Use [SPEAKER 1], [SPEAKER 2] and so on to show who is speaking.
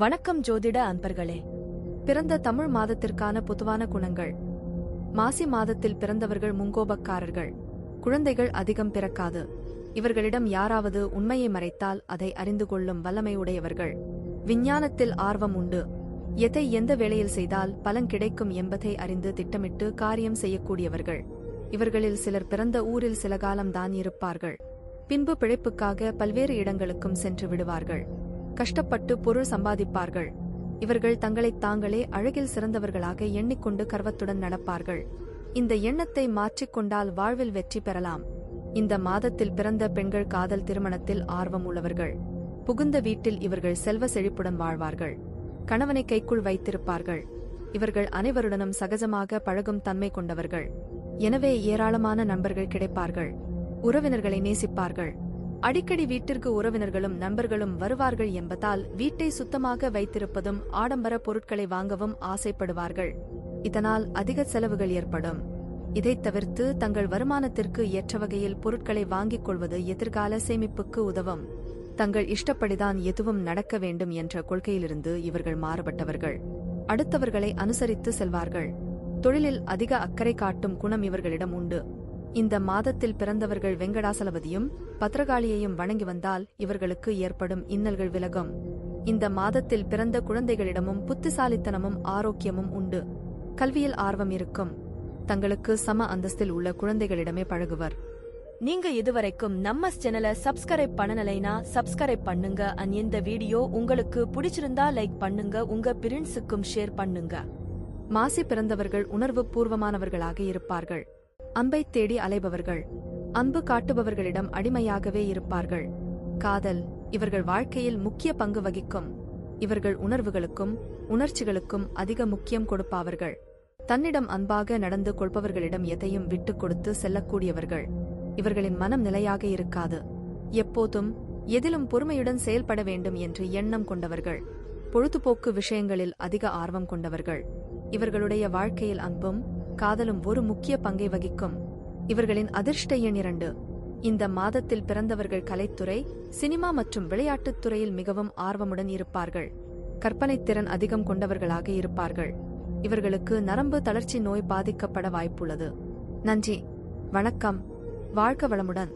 [SPEAKER 1] வணக்கம் ஜோதிட அன்பர்களே.
[SPEAKER 2] பிறந்த தமிழ் மாதத்திற்கான பொதுவான குணங்கள். மாசி மாதத்தில் பிறந்தவர்கள் முங்கோபக்காரர்கள். குழந்தைகள் அதிகம் பிறக்காது. இவர்களிடம் யாராவது உண்மையை மறைத்தால் அதை அறிந்து கொள்ளும் வல்லமை உடையவர்கள் விஞ்ஞானத்தில் ஆர்வம் உண்டு. எதை எந்த வேளையில் செய்தால் பலன் கிடைக்கும் என்பதை அறிந்து திட்டமிட்டு காரியம் செய்யக்கூடியவர்கள். இவர்களில் சிலர் பிறந்த ஊரில் சில காலம்தான் இருப்பார்கள். பின்பு பிழைப்புக்காக பல்வேறு இடங்களுக்கும் சென்று விடுவார்கள். கஷ்டப்பட்டு பொருள் சம்பாதிப்பார்கள். இவர்கள் தங்களைத் தாங்களே அழகில் சிறந்தவர்களாக எண்ணிக்கொண்டு கர்வத்துடன் நடப்பார்கள். இந்த எண்ணத்தை மாற்றிக்கொண்டால் வாழ்வில் வெற்றி பெறலாம். இந்த மாதத்தில் பிறந்த பெண்கள் காதல் திருமணத்தில் ஆர்வம் உள்ளவர்கள். புகுந்த வீட்டில் இவர்கள் செல்வ செழிப்புடன் வாழ்வார்கள். கணவனை கைக்குள் வைத்திருப்பார்கள். இவர்கள் அனைவருடனும் சகஜமாக பழகும் தன்மை கொண்டவர்கள். எனவே ஏராளமான நண்பர்கள் கிடைப்பார்கள். உறவினர்களை நேசிப்பார்கள். அடிக்கடி வீட்டிற்கு உறவினர்களும் நண்பர்களும் வருவார்கள் என்பதால் வீட்டை சுத்தமாக வைத்திருப்பதும் ஆடம்பர பொருட்களை வாங்கவும் ஆசைப்படுவார்கள். இதனால் அதிக செலவுகள் ஏற்படும். இதைத் தவிர்த்து தங்கள் வருமானத்திற்கு ஏற்ற வகையில் பொருட்களை வாங்கிக் கொள்வது எதிர்கால சேமிப்புக்கு உதவும். தங்கள் இஷ்டப்படிதான் எதுவும் நடக்க வேண்டும் என்ற கொள்கையிலிருந்து இவர்கள் மாறுபட்டவர்கள். அடுத்தவர்களை அனுசரித்து செல்வார்கள். தொழிலில் அதிக அக்கறை காட்டும் குணம் இவர்களிடம் உண்டு. இந்த மாதத்தில் பிறந்தவர்கள் வெங்கடாசலபதியும் பத்ரகாளியையும் வணங்கி வந்தால் இவர்களுக்கு ஏற்படும் இன்னல்கள் விலகும். இந்த மாதத்தில் பிறந்த குழந்தைகளிடமும் புத்திசாலித்தனமும் ஆரோக்கியமும் உண்டு. கல்வியில் ஆர்வம் இருக்கும். தங்களுக்கு சம அந்தஸ்தில் உள்ள குழந்தைகளிடமே பழகுவர்.
[SPEAKER 1] நீங்க இதுவரைக்கும் நம்ம சேனலை சப்ஸ்கிரைப் பண்ணலைனா சப்ஸ்கிரைப் பண்ணுங்க. அண்ட் இந்த வீடியோ உங்களுக்கு பிடிச்சிருந்தா லைக் பண்ணுங்க. உங்க பிரின்ஸுக்கும் ஷேர் பண்ணுங்க.
[SPEAKER 2] மாசி பிறந்தவர்கள் உணர்வு பூர்வமானவர்களாக இருப்பார்கள். அம்பை தேடி அலைபவர்கள். அன்பு காட்டுபவர்களிடம் அடிமையாகவே இருப்பார்கள். காதல் இவர்கள் வாழ்க்கையில் முக்கிய பங்கு வகிக்கும். இவர்கள் உணர்வுகளுக்கும் உணர்ச்சிகளுக்கும் அதிக முக்கியம் கொடுப்பார்கள் தன்னிடம் அன்பாக நடந்து கொள்பவர்களிடம் எதையும் விட்டுக் கொடுத்து செல்லக்கூடியவர்கள். இவர்களின் மனம் நிலையாக இருக்காது. எப்போதும் எதிலும் பொறுமையுடன் செயல்பட வேண்டும் என்று எண்ணம் கொண்டவர்கள். பொழுதுபோக்கு விஷயங்களில் அதிக ஆர்வம் கொண்டவர்கள். இவர்களுடைய வாழ்க்கையில் அன்பும் காதலும் ஒரு முக்கிய பங்கை வகிக்கும். இவர்களின் அதிர்ஷ்ட எண் இரண்டு. இந்த மாதத்தில் பிறந்தவர்கள் கலைத்துறை சினிமா மற்றும் விளையாட்டுத் துறையில் மிகவும் ஆர்வமுடன் இருப்பார்கள். கற்பனைத் திறன் அதிகம் கொண்டவர்களாக இருப்பார்கள். இவர்களுக்கு நரம்பு தளர்ச்சி நோய் பாதிக்கப்பட வாய்ப்புள்ளது. நன்றி. வணக்கம். வாழ்க வளமுடன்.